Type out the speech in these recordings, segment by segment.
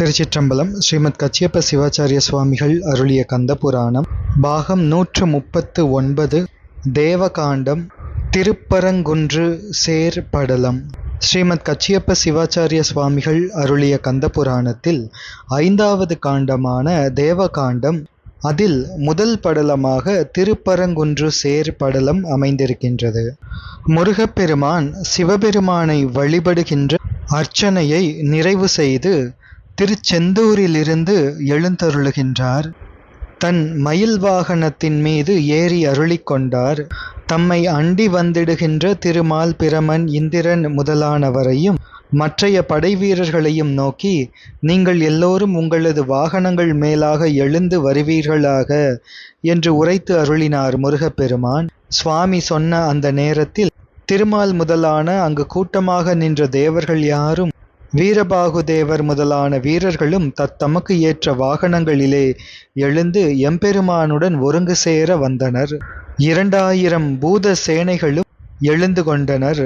திருச்சிற்றம்பலம் ஸ்ரீமத் கச்சியப்ப சிவாச்சாரிய சுவாமிகள் அருளிய கந்த புராணம். பாகம் நூற்று முப்பத்து ஒன்பது தேவகாண்டம் திருப்பரங்குன்று சேர் படலம். ஸ்ரீமத் கச்சியப்ப சிவாச்சாரிய சுவாமிகள் அருளிய கந்த புராணத்தில் ஐந்தாவது காண்டமான தேவகாண்டம் அதில் முதல் படலமாக திருப்பரங்குன்று சேர் படலம் அமைந்திருக்கின்றது. முருகப்பெருமான் சிவபெருமானை வழிபடுகின்ற அர்ச்சனையை நிறைவு செய்து திருச்செந்தூரிலிருந்து எழுந்தருளுகின்றார். தன் மயில் வாகனத்தின் மீது ஏறி அருளிக் கொண்டார். தம்மை அண்டி வந்திடுகின்ற திருமால் பிரமன் இந்திரன் முதலானவரையும் மற்றைய படைவீரர்களையும் நோக்கி நீங்கள் எல்லோரும் உங்களது வாகனங்கள் மேலாக எழுந்து வருவீர்களாக என்று உரைத்து அருளினார் முருகப்பெருமான். சுவாமி சொன்ன அந்த நேரத்தில் திருமால் முதலான அங்கு கூட்டமாக நின்ற தேவர்கள் யாரும் வீரபாகுதேவர் முதலான வீரர்களும் தத்தமக்கு ஏற்ற வாகனங்களிலே எழுந்து எம்பெருமானுடன் ஒருங்கு சேர வந்தனர். இரண்டாயிரம் பூத சேனைகளும் எழுந்து கொண்டனர்.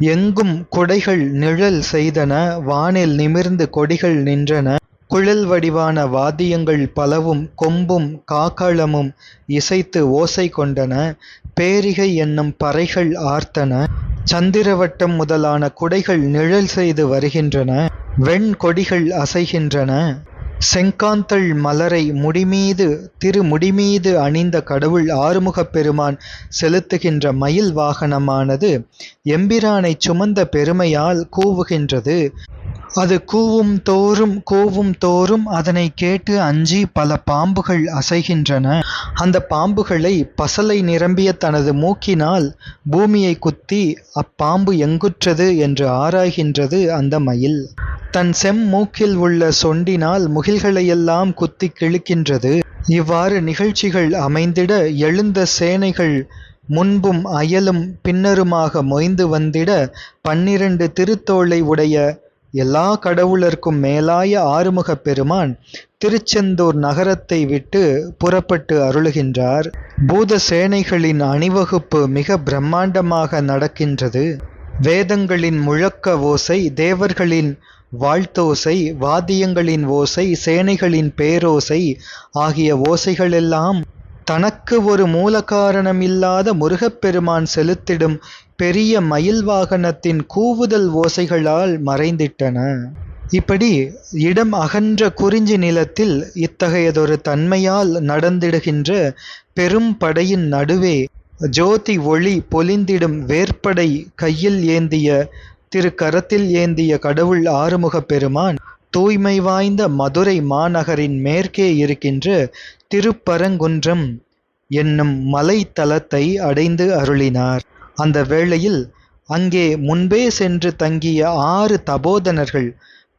எங்கும் கொடைகள் நிழல் செய்தன வானில் நிமிர்ந்து கொடிகள் நின்றன. குழல் வடிவான வாத்தியங்கள் பலவும் கொம்பும் காக்களமும் இசைத்து ஓசை கொண்டன. பேரிகை என்னும் பறைகள் ஆர்த்தன சந்திரவட்டம் முதலான குடைகள் நிழல் செய்து வருகின்றன வெண்கொடிகள் அசைகின்றன. செங்காந்தள் மலரை முடிமீது திருமுடிமீது அணிந்த கடவுள் ஆறுமுகப் பெருமான் செலுத்துகின்ற மயில் வாகனமானது எம்பிரானை சுமந்த பெருமையால் கூவுகின்றது. அது கூவும் தோறும் கூவும் தோறும் அதனை கேட்டு அஞ்சி பல பாம்புகள் அசைகின்றன. அந்த பாம்புகளை பசலை நிரம்பிய தனது மூக்கினால் பூமியை குத்தி அப்பாம்பு எங்குற்றது என்று ஆராய்கின்றது அந்த மயில். தன் செம் மூக்கில் உள்ள சொண்டினால் முகில்களையெல்லாம் குத்தி கிழிக்கின்றது. இவ்வாறு நிகழ்ச்சிகள் அமைந்திட எழுந்த சேனைகள் முன்பும் அயலும் பின்னருமாக மொய்ந்து வந்திட பன்னிரண்டு திருத்தோளை உடைய எல்லா கடவுளர்க்கும் மேலாய ஆறுமுகப் பெருமான் திருச்செந்தூர் நகரத்தை விட்டு புறப்பட்டு அருளுகின்றார். பூத சேனைகளின் அணிவகுப்பு மிக பிரம்மாண்டமாக நடக்கின்றது. வேதங்களின் முழக்க ஓசை தேவர்களின் வாழ்த்தோசை வாத்தியங்களின் ஓசை சேனைகளின் பேரோசை ஆகிய ஓசைகளெல்லாம் தனக்கு ஒரு மூல காரணமில்லாத முருகப்பெருமான் செலுத்திடும் பெரிய மயில் வாகனத்தின் கூவுதல் ஓசைகளால் மறைந்திட்டன. இப்படி இடம் அகன்ற குறிஞ்சி நிலத்தில் இத்தகையதொரு தன்மையால் நடந்திடுகின்ற பெரும் படையின் நடுவே ஜோதி ஒளி பொலிந்திடும் வேற்படை கையில் ஏந்திய திரு கரத்தில் ஏந்திய கடவுள் ஆறுமுகப் பெருமான் தூய்மை வாய்ந்த மதுரை மாநகரின் மேற்கே இருக்கின்ற திருப்பரங்குன்றம் என்னும் மலைத்தலத்தை அடைந்து அருளினார். அந்த வேளையில் அங்கே முன்பே சென்று தங்கிய ஆறு தபோதனர்கள்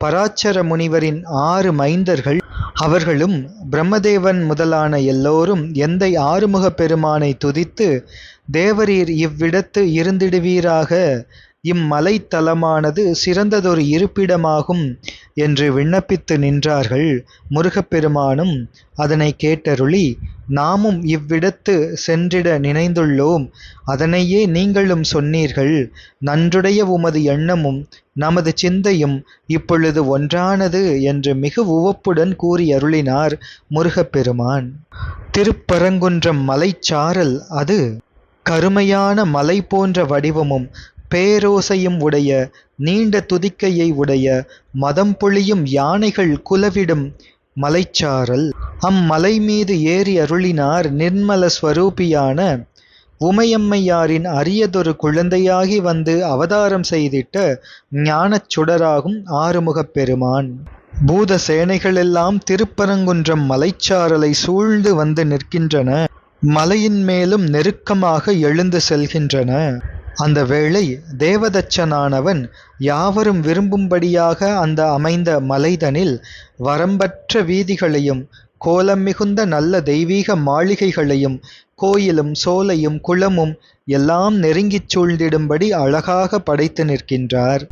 பராச்சர முனிவரின் ஆறு மைந்தர்கள் அவர்களும் பிரம்மதேவன் முதலான எல்லோரும் எந்தை ஆறுமுக பெருமானை துதித்து தேவரீர் இவ்விடத்து இருந்திடுவீராக? இம்மலைத்தலமானது சிறந்ததொரு இருப்பிடமாகும் என்று விண்ணப்பித்து நின்றார்கள் முருகப்பெருமானும் அதனை கேட்டருளி நாமும் இவ்விடத்து சென்றிட நினைந்துள்ளோம். அதனையே நீங்களும் சொன்னீர்கள். நன்றுடைய உமது எண்ணமும் நமது சிந்தையும் இப்பொழுது ஒன்றானது என்று மிக உவப்புடன் கூறி அருளினார் முருகப்பெருமான். திருப்பரங்குன்றம் மலைச்சாரல் அது. கருமையான மலை போன்ற வடிவமும் பேரோசையும் உடைய நீண்ட துதிக்கையை உடைய மதம் பொழியும் யானைகள் குலவிடும் மலைச்சாரல். அம்மலை மீது ஏறி அருளினார் நிர்மல ஸ்வரூபியான உமையம்மையாரின் அரியதொரு குழந்தையாகி வந்து அவதாரம் செய்திட்ட ஞானச் சுடராகும் ஆறுமுகப் பெருமான். பூத சேனைகளெல்லாம் திருப்பரங்குன்றம் மலைச்சாரலை சூழ்ந்து வந்து நிற்கின்றன. மலையின் மேலும் நெருக்கமாக எழுந்து செல்கின்றன. அந்த வேளை தேவதச்சனானவன் யாவரும் விரும்பும்படியாக அந்த அமைந்த மலைதனில் வரம்பற்ற வீதிகளையும் கோலம் மிகுந்த நல்ல தெய்வீக மாளிகைகளையும் கோயிலும் சோலையும் குளமும் எல்லாம் நெருங்கிச் சூழ்ந்திடும்படி அழகாக படைத்து நிற்கின்றார்.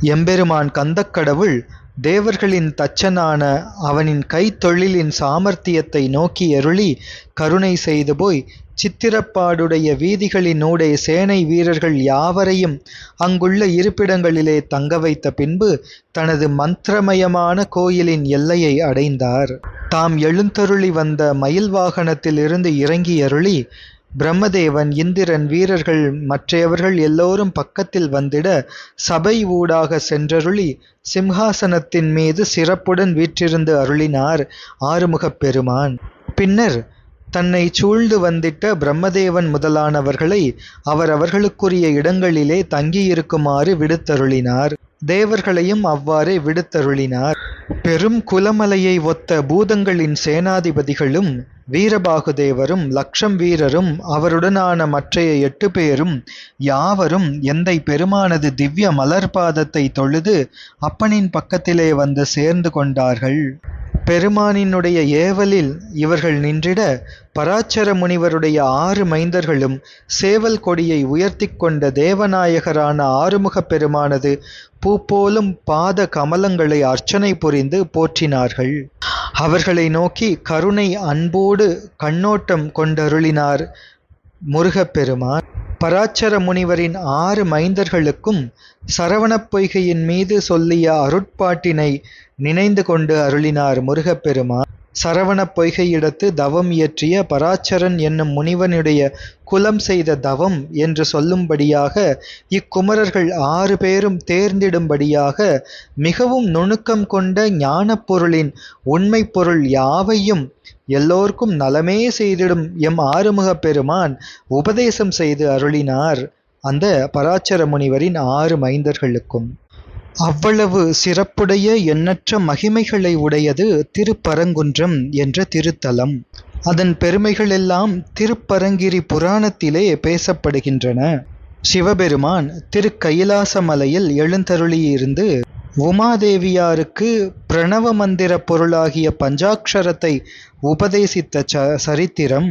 எம்பெருமான் கந்தக்கடவுள் தேவர்களின் தச்சனான அவனின் கைத்தொழிலின் சாமர்த்தியத்தை நோக்கி அருளி கருணை செய்து போய் சித்திரப்பாடுடைய வீதிகளினூடே சேனை வீரர்கள் யாவரையும் அங்குள்ள இருப்பிடங்களிலே தங்க வைத்த பின்பு தனது மந்திரமயமான கோயிலின் எல்லையை அடைந்தார். தாம் எழுந்தருளி வந்த மயில் வாகனத்திலிருந்து இறங்கி அருளி பிரம்மதேவன் இந்திரன் வீரர்கள் மற்றையவர்கள் எல்லோரும் பக்கத்தில் வந்திட சபை ஊடாக சென்றருளி சிம்ஹாசனத்தின் மீது சிறப்புடன் வீற்றிருந்து அருளினார் ஆறுமுகப் பெருமான். பின்னர் தன்னை சூழ்ந்து வந்திட்ட பிரம்மதேவன் முதலானவர்களை அவரவர்களுக்குரிய இடங்களிலே தங்கியிருக்குமாறு விடுத்தருளினார். தேவர்களையும் அவ்வாறே விடுத்தருளினார். பெரும் குலமலையை ஒத்த பூதங்களின் சேனாதிபதிகளும் வீரபாகுதேவரும் லக்ஷம் வீரரும் அவருடனான மற்றைய எட்டு பேரும் யாவரும் எந்தை பெருமானது திவ்ய மலர்பாதத்தை தொழுது அப்பனின் பக்கத்திலே வந்து சேர்ந்து கொண்டார்கள். பெருமானினுடைய ஏவலில் இவர்கள் நின்றிட பராச்சர முனிவருடைய ஆறு மைந்தர்களும் சேவல் கொடியை உயர்த்திக் கொண்ட தேவநாயகரான ஆறுமுகப் பெருமானது பூப்போலும் பாத கமலங்களை அர்ச்சனை புரிந்து போற்றினார்கள். அவர்களை நோக்கி கருணை அன்போடு கண்ணோட்டம் கொண்டருளினார் முருகப்பெருமான். பராச்சர முனிவரின் ஆறு மைந்தர்களுக்கும் சரவணப் பொய்கையின் மீது சொல்லிய அருட்பாட்டினை நினைந்து கொண்டு அருளினார் முருகப்பெருமான். சரவணப் பொய்கையிடத்து தவம் இயற்றிய பராச்சரன் என்னும் முனிவனுடைய குலம் செய்த தவம் என்று சொல்லும்படியாக இக்குமரர்கள் ஆறு பேரும் தேர்ந்திடும்படியாக மிகவும் நுணுக்கம் கொண்ட ஞானப்பொருளின் உண்மை பொருள் யாவையும் எல்லோர்க்கும் நலமே செய்திடும் எம் ஆறுமுகப் பெருமான் உபதேசம் செய்து அருளினார். அந்த பராச்சர முனிவரின் ஆறு மைந்தர்களுக்கும். அவ்வளவு சிறப்புடைய எண்ணற்ற மகிமைகளை உடையது திருப்பரங்குன்றம் என்ற திருத்தலம். அதன் பெருமைகளெல்லாம் திருப்பரங்கிரி புராணத்திலே பேசப்படுகின்றன. சிவபெருமான் திருக்கைலாசமலையில் எழுந்தருளியிருந்து உமாதேவியாருக்கு பிரணவ மந்திர பொருளாகிய பஞ்சாட்சரத்தை உபதேசித்த ச சரித்திரம்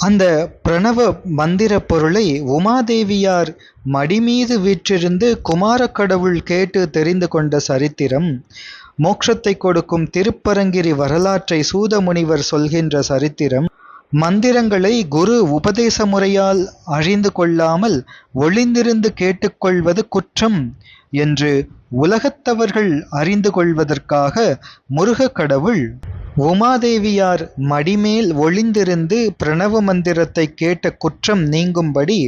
அந்த பிரணவ மந்திர பொருளை உமாதேவியார் மடிமீது வீற்றிருந்து குமார கடவுள் கேட்டு தெரிந்து கொண்ட சரித்திரம் மோட்சத்தை கொடுக்கும் திருப்பரங்கிரி வரலாற்றை சூதமுனிவர் சொல்கின்ற சரித்திரம் மந்திரங்களை குரு உபதேச முறையால் அழிந்து கொள்ளாமல் ஒளிந்திருந்து கேட்டுக்கொள்வது குற்றம் என்று உலகத்தவர்கள் அறிந்து கொள்வதற்காக முருக கடவுள் உமாதேவியார் மடிமேல் ஒளிந்திருந்து பிரணவ மந்திரத்தை கேட்ட குற்றம் நீங்கும்படி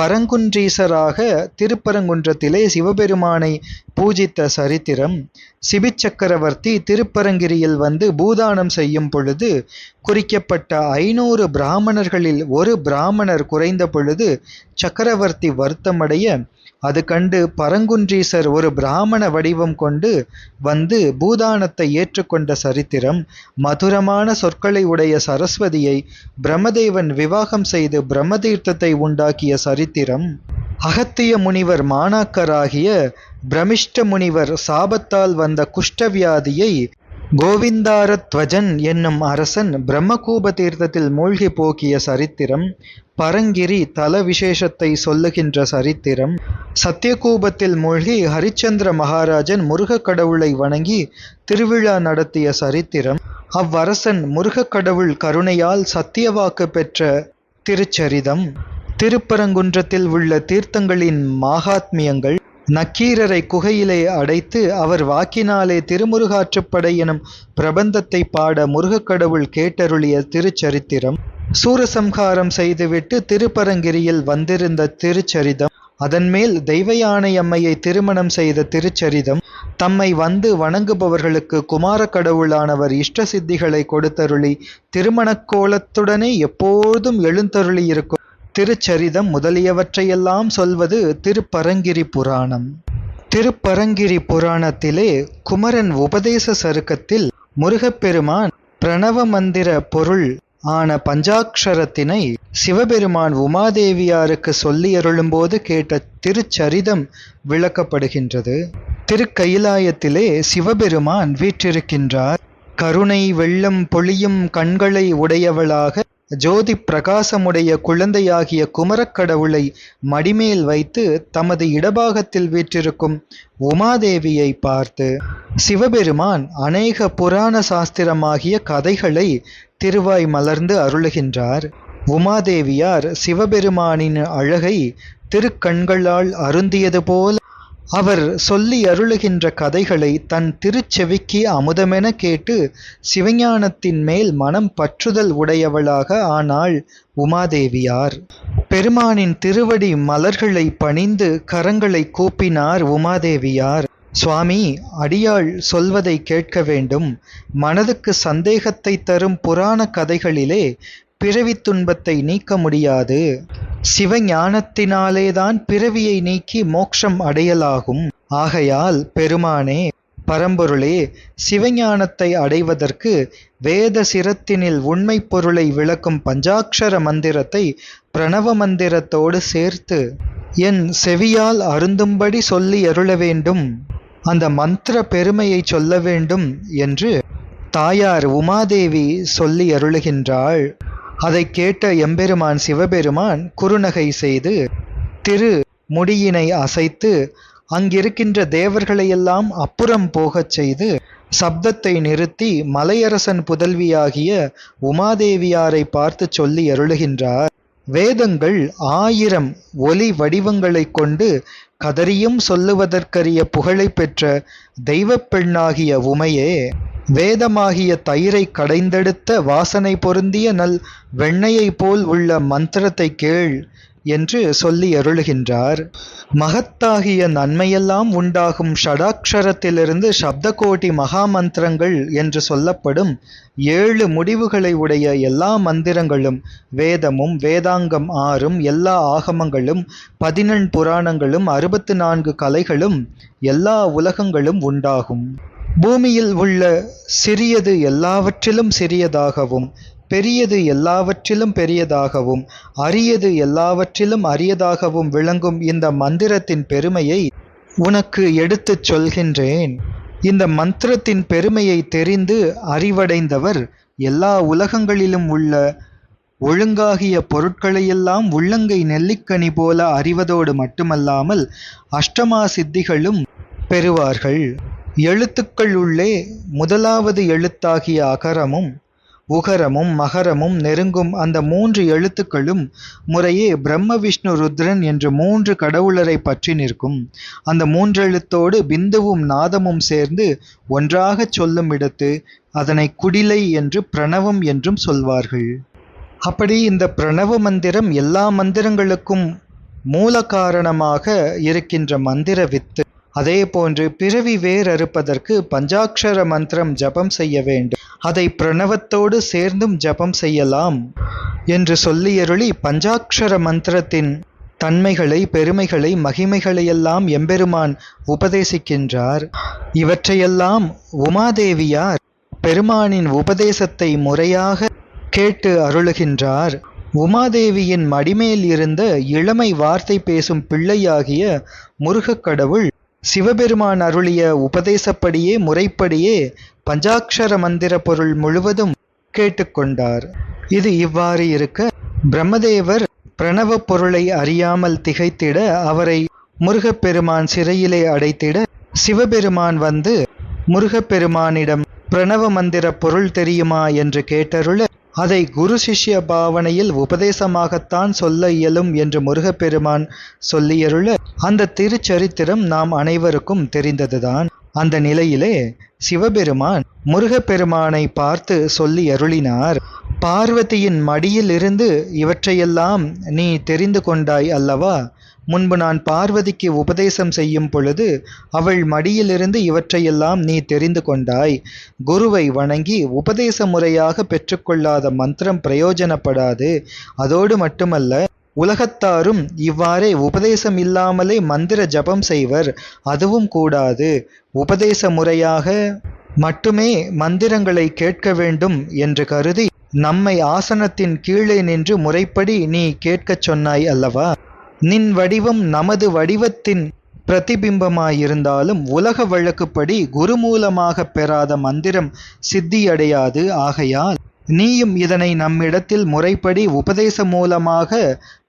பரங்குன்றீசராக திருப்பரங்குன்றத்திலே சிவபெருமானை பூஜித்த சரித்திரம். சிபிச்சக்கரவர்த்தி திருப்பரங்கிரியில் வந்து பூதானம் செய்யும் பொழுது குறிக்கப்பட்ட ஐநூறு பிராமணர்களில் ஒரு பிராமணர் குறைந்த பொழுது சக்கரவர்த்தி வருத்தமடைய அது கண்டு பரங்குன்றீசர் ஒரு பிராமண வடிவம் கொண்டு வந்து பூதானத்தை ஏற்றுக்கொண்ட சரித்திரம் மதுரமான சொற்களை உடைய சரஸ்வதியை பிரம்மதேவன் விவாகம் செய்து பிரம்மதீர்த்தத்தை உண்டாக்கிய சரித்திரம். அகத்திய முனிவர் மாணாக்கராகிய பிரமிஷ்ட முனிவர் சாபத்தால் வந்த குஷ்டவியாதியை கோவிந்தாரத்வஜன் என்னும் அரசன் பிரம்மகூப தீர்த்தத்தில் மூழ்கி போக்கிய சரித்திரம். பரங்கிரி தல விசேஷத்தை சொல்லுகின்ற சரித்திரம். சத்தியகூபத்தில் மூழ்கி ஹரிச்சந்திர மகாராஜன் முருகக் கடவுளை வணங்கி திருவிழா நடத்திய சரித்திரம். அவ்வரசன் முருகக் கடவுள் கருணையால் சத்தியவாக்கு பெற்ற திருச்சரிதம். திருப்பரங்குன்றத்தில் உள்ள தீர்த்தங்களின் மாகாத்மியங்கள் நக்கீரரை குகையிலே அடைத்து அவர் வாக்கினாலே திருமுருகாற்றுப்படை எனும் பிரபந்தத்தை பாட முருகக்கடவுள் கேட்டருளிய திருச்சரித்திரம். சூரசம்ஹாரம் செய்துவிட்டு திருப்பரங்கிரியில் வந்திருந்த திருச்சரிதம் அதன்மேல் தெய்வயானை அம்மையை திருமணம் செய்த திருச்சரிதம் தம்மை வந்து வணங்குபவர்களுக்கு குமார கடவுளானவர் இஷ்ட சித்திகளை கொடுத்தருளி திருமணக் கோலத்துடனே எப்போதும் எழுந்தருளி இருக்கும் திருச்சரிதம் முதலியவற்றையெல்லாம் சொல்வது திருப்பரங்கிரி புராணம். திருப்பரங்கிரி புராணத்திலே குமரன் உபதேச சருக்கத்தில் முருகப்பெருமான் பிரணவ மந்திர பொருள் ஆன பஞ்சாக்ஷரத்தினை சிவபெருமான் உமாதேவியாருக்கு சொல்லி அருளும்போது கேட்ட திருச்சரிதம் விளக்கப்படுகின்றது. திருக்கயிலாயத்திலே சிவபெருமான் வீற்றிருக்கின்றார். கருணை வெள்ளம் பொழியும் கண்களை உடையவளாக ஜோதி பிரகாசமுடைய குழந்தையாகிய குமரக்கடவுளை மடிமேல் வைத்து தமது இடபாகத்தில் வீற்றிருக்கும் உமாதேவியை பார்த்து சிவபெருமான் அநேக புராண சாஸ்திரமாகிய கதைகளை திருவாய் மலர்ந்து அருளுகின்றார். உமாதேவியார் சிவபெருமானின் அழகை திருக்கண்களால் அருந்தியது போல அவர் சொல்லி அருளுகின்ற கதைகளை தன் திருச்செவிக்கு அமுதமென கேட்டு சிவஞானத்தின் மேல் மனம் பற்றுதல் உடையவளாக ஆனாள் உமாதேவியார். பெருமானின் திருவடி மலர்களை பணிந்து கரங்களை கூப்பினார் உமாதேவியார். சுவாமி அடியாள் சொல்வதை கேட்க வேண்டும். மனதுக்கு சந்தேகத்தை தரும் புராண கதைகளிலே பிறவி துன்பத்தை நீக்க முடியாது. சிவஞானத்தினாலேதான் பிறவியை நீக்கி மோட்சம் அடையலாகும். ஆகையால் பெருமானே பரம்பொருளே சிவஞானத்தை அடைவதற்கு வேத சிரத்தினில் உண்மை பொருளை விளக்கும் பஞ்சாட்சர மந்திரத்தை பிரணவ மந்திரத்தோடு சேர்த்து என் செவியால் அருந்தும்படி சொல்லி அருள வேண்டும் அந்த மந்திர பெருமையை சொல்ல வேண்டும் என்று தாயார் உமாதேவி சொல்லி அருளுகின்றாள். அதை கேட்ட எம்பெருமான் சிவபெருமான் குறுநகை செய்து திரு முடியினை அசைத்து அங்கிருக்கின்ற தேவர்களையெல்லாம் அப்புறம் போகச் செய்து சப்தத்தை நிறுத்தி மலையரசன் புதல்வியாகிய உமாதேவியாரை பார்த்து சொல்லி அருளுகின்றார். வேதங்கள் ஆயிரம் ஒலி வடிவங்களைக் கொண்டு கதறியும் சொல்லுவதற்கரிய புகழை பெற்ற தெய்வப் பெண்ணாகிய உமையே வேதமாகிய தயிரை கடைந்தெடுத்த வாசனை பொருந்திய நல் வெண்ணையைப் போல் உள்ள மந்திரத்தை கேள். என்று சொல்லி அருளுகின்றார். மகத்தாகிய நன்மையெல்லாம் உண்டாகும் ஷடாக்ஷரத்திலிருந்து சப்தகோட்டி மகா மந்திரங்கள் என்று சொல்லப்படும் ஏழு முடிவுகளை உடைய எல்லா மந்திரங்களும் வேதமும் வேதாங்கம் ஆறும் எல்லா ஆகமங்களும் பதினெண் புராணங்களும் அறுபத்து நான்கு கலைகளும் எல்லா உலகங்களும் உண்டாகும். பூமியில் உள்ள சிறியது எல்லாவற்றிலும் சிறியதாகவும் பெரியது எல்லாவற்றிலும் பெரியதாகவும் அரியது எல்லாவற்றிலும் அரியதாகவும் விளங்கும் இந்த மந்திரத்தின் பெருமையை உனக்கு எடுத்துச் சொல்கின்றேன். இந்த மந்திரத்தின் பெருமையை தெரிந்து அறிவடைந்தவர் எல்லா உலகங்களிலும் உள்ள ஒழுங்காகிய பொருட்களையெல்லாம் உள்ளங்கை நெல்லிக்கனி போல அறிவதோடு மட்டுமல்லாமல் அஷ்டமா சித்திகளும் பெறுவார்கள். எழுத்துக்கள் உள்ளே முதலாவது எழுத்தாகிய அகரமும் உகரமும் மகரமும் நெருங்கும் அந்த மூன்று எழுத்துக்களும் முறையே பிரம்ம விஷ்ணு ருத்ரன் என்று மூன்று கடவுளரை பற்றி நிற்கும். அந்த மூன்றெழுத்தோடு பிந்துவும் நாதமும் சேர்ந்து ஒன்றாகச் சொல்லும் இடத்து அதனை குடிலை என்று பிரணவம் என்றும் சொல்வார்கள். அப்படி இந்த பிரணவ மந்திரம் எல்லா மந்திரங்களுக்கும் மூல காரணமாக இருக்கின்ற மந்திர வித்து அதே போன்று பிறவி வேறறுப்பதற்கு பஞ்சாட்சர மந்திரம் ஜபம் செய்ய வேண்டும். அதை பிரணவத்தோடு சேர்ந்தும் ஜபம் செய்யலாம் என்று சொல்லியருளி பஞ்சாட்சர மந்திரத்தின் தன்மைகளை பெருமைகளை மகிமைகளையெல்லாம் எம்பெருமான் உபதேசிக்கின்றார். இவற்றையெல்லாம் உமாதேவியார் பெருமானின் உபதேசத்தை முறையாக கேட்டு அருளுகின்றார். உமாதேவியின் மடிமேல் இருந்த இளமை வார்த்தை பேசும் பிள்ளையாகிய முருகக் கடவுள் சிவபெருமான் அருளிய உபதேசப்படியே முறைப்படியே பஞ்சாட்சர மந்திர பொருள் முழுவதும் கேட்டுக்கொண்டார் இது இவ்வாறு இருக்க பிரம்மதேவர் பிரணவ பொருளை அறியாமல் திகைத்திட அவரை முருகப்பெருமான் சிறையிலே அடைத்திட சிவபெருமான் வந்து முருகப்பெருமானிடம் பிரணவ மந்திர பொருள் தெரியுமா? என்று கேட்டருள அதை குரு சிஷ்ய பாவனையில் உபதேசமாகத்தான் சொல்ல இயலும் என்று முருகப்பெருமான் சொல்லியருள அந்த திருச்சரித்திரம் நாம் அனைவருக்கும் தெரிந்ததுதான். அந்த நிலையிலே சிவபெருமான் முருகப்பெருமானை பார்த்து சொல்லி அருளினார் பார்வதியின் மடியில் இருந்து இவற்றையெல்லாம் நீ தெரிந்து கொண்டாய் அல்லவா? முன்பு நான் பார்வதிக்கு உபதேசம் செய்யும் பொழுது அவள் மடியிலிருந்து இவற்றையெல்லாம் நீ தெரிந்து கொண்டாய். குருவை வணங்கி உபதேச முறையாக பெற்றுக்கொள்ளாத மந்திரம் பிரயோஜனப்படாது. அதோடு மட்டுமல்ல உலகத்தாரும் இவ்வாறே உபதேசம் இல்லாமலே மந்திர ஜபம் செய்வர். அதுவும் கூடாது. உபதேச முறையாக மட்டுமே மந்திரங்களை கேட்க வேண்டும் என்று கருதி நம்மை ஆசனத்தின் கீழே நின்று முறைப்படி நீ கேட்கச் சொன்னாய் அல்லவா? நின் வடிவம் நமது வடிவத்தின் பிரதிபிம்பமாயிருந்தாலும் உலக வழக்குப்படி குரு மூலமாக பெறாத மந்திரம் சித்தியடையாது. ஆகையால் நீயும் இதனை நம்மிடத்தில் முறைப்படி உபதேச மூலமாக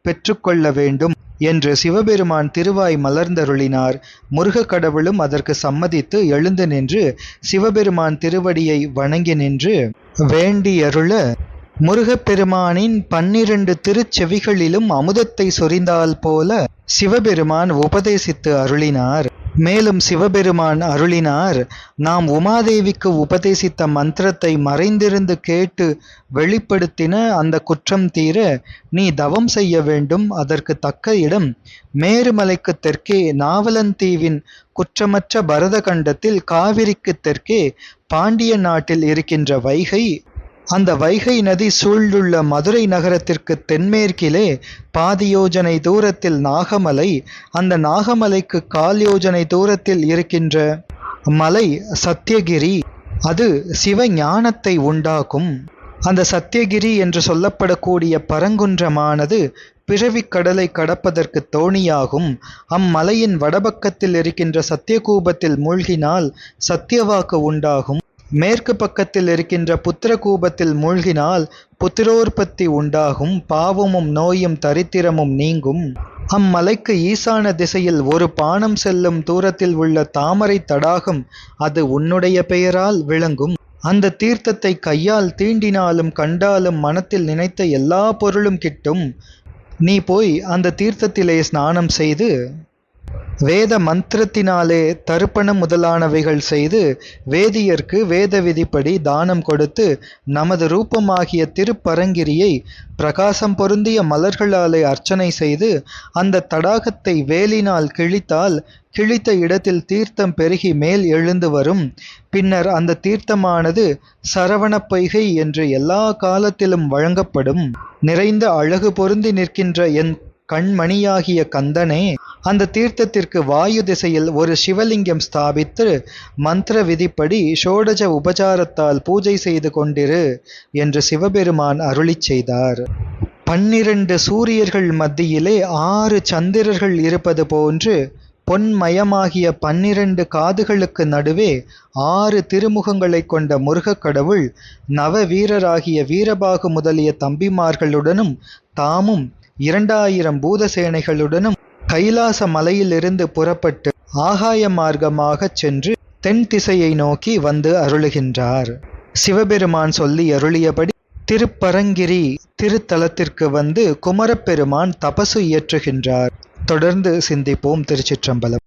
பெற்றுக்கொள்ள வேண்டும் என்று சிவபெருமான் திருவாய் மலர்ந்தருளினார். முருகக் கடவுளும் அதற்கு சம்மதித்து எழுந்து நின்று சிவபெருமான் திருவடியை வணங்கி நின்று வேண்டியருள முருகப்பெருமானின் பன்னிரண்டு திருச்செவிகளிலும் அமுதத்தை சொரிந்தால் போல சிவபெருமான் உபதேசித்து அருளினார். மேலும் சிவபெருமான் அருளினார் நாம் உமாதேவிக்கு உபதேசித்த மந்திரத்தை மறைந்திருந்து கேட்டு வெளிப்படுத்தின அந்த குற்றம் தீர நீ தவம் செய்ய வேண்டும். அதற்கு தக்க இடம் மேருமலைக்கு தெற்கே நாவலந்தீவின் குற்றமற்ற பரதகண்டத்தில் காவிரிக்கு தெற்கே பாண்டிய நாட்டில் இருக்கின்ற வைகை அந்த வைகை நதி சூழ்ந்துள்ள மதுரை நகரத்திற்கு தென்மேற்கிலே பாதி யோஜனை தூரத்தில் நாகமலை அந்த நாகமலைக்கு கால் யோஜனை தூரத்தில் இருக்கின்ற மலை சத்தியகிரி அது சிவ ஞானத்தை உண்டாக்கும். அந்த சத்தியகிரி என்று சொல்லப்படக்கூடிய பரங்குன்றமானது பிறவிக் கடலை கடப்பதற்கு தோணியாகும். அம்மலையின் வடபக்கத்தில் இருக்கின்ற சத்தியகூபத்தில் மூழ்கினால் சத்தியவாக்கு உண்டாகும். மேற்கு பக்கத்தில் இருக்கின்ற புத்திரகூபத்தில் மூழ்கினால் புத்திரோற்பத்தி உண்டாகும் பாவமும் நோயும் தரித்திரமும் நீங்கும். அம்மலைக்கு ஈசான திசையில் ஒரு பானம் செல்லும் தூரத்தில் உள்ள தாமரை தடாகம் அது உன்னுடைய பெயரால் விளங்கும். அந்த தீர்த்தத்தை கையால் தீண்டினாலும் கண்டாலும் மனத்தில் நினைத்த எல்லா பொருளும் கிட்டும். நீ போய் அந்த தீர்த்தத்திலே ஸ்நானம் செய்து வேத மந்திரத்தினாலே தர்ப்பணம் முதலானவைகள் செய்து வேதியர்க்கு வேத விதிப்படி தானம் கொடுத்து நமது ரூபமாகிய திருப்பரங்கிரியை பிரகாசம் பொருந்திய மலர்களாலே அர்ச்சனை செய்து அந்த தடாகத்தை வேலினால் கிழித்தால் கிழித்த இடத்தில் தீர்த்தம் பெருகி மேல் எழுந்து வரும். பின்னர் அந்த தீர்த்தமானது சரவணப் பொய்கை என்று எல்லா காலத்திலும் வழங்கப்படும். நிறைந்த அழகு பொருந்தி நிற்கின்ற என் கண்மணியாகிய கந்தனே அந்த தீர்த்தத்திற்கு வாயு திசையில் ஒரு சிவலிங்கம் ஸ்தாபித்து மந்திர விதிப்படி ஷோடஜ உபசாரத்தால் பூஜை செய்து கொண்டிரு என்று சிவபெருமான் அருளிச் செய்தார். பன்னிரண்டு சூரியர்கள் மத்தியிலே ஆறு சந்திரர்கள் இருப்பது போன்று பொன்மயமாகிய பன்னிரண்டு காதுகளுக்கு நடுவே ஆறு திருமுகங்களைக் கொண்ட முருகக் கடவுள் நவ வீரராகிய வீரபாகு முதலிய தம்பிமார்களுடனும் தாமும் இரண்டாயிரம் பூதசேனைகளுடனும் கைலாச மலையிலிருந்து புறப்பட்டு ஆகாய மார்க்கமாகச் சென்று தென் திசையை நோக்கி வந்து அருளுகின்றார். சிவபெருமான் சொல்லி அருளியபடி திருப்பரங்கிரி திருத்தலத்திற்கு வந்து குமரப்பெருமான் தபசு இயற்றுகின்றார். தொடர்ந்து சிந்திப்போம் திருச்சிற்றம்பலம்.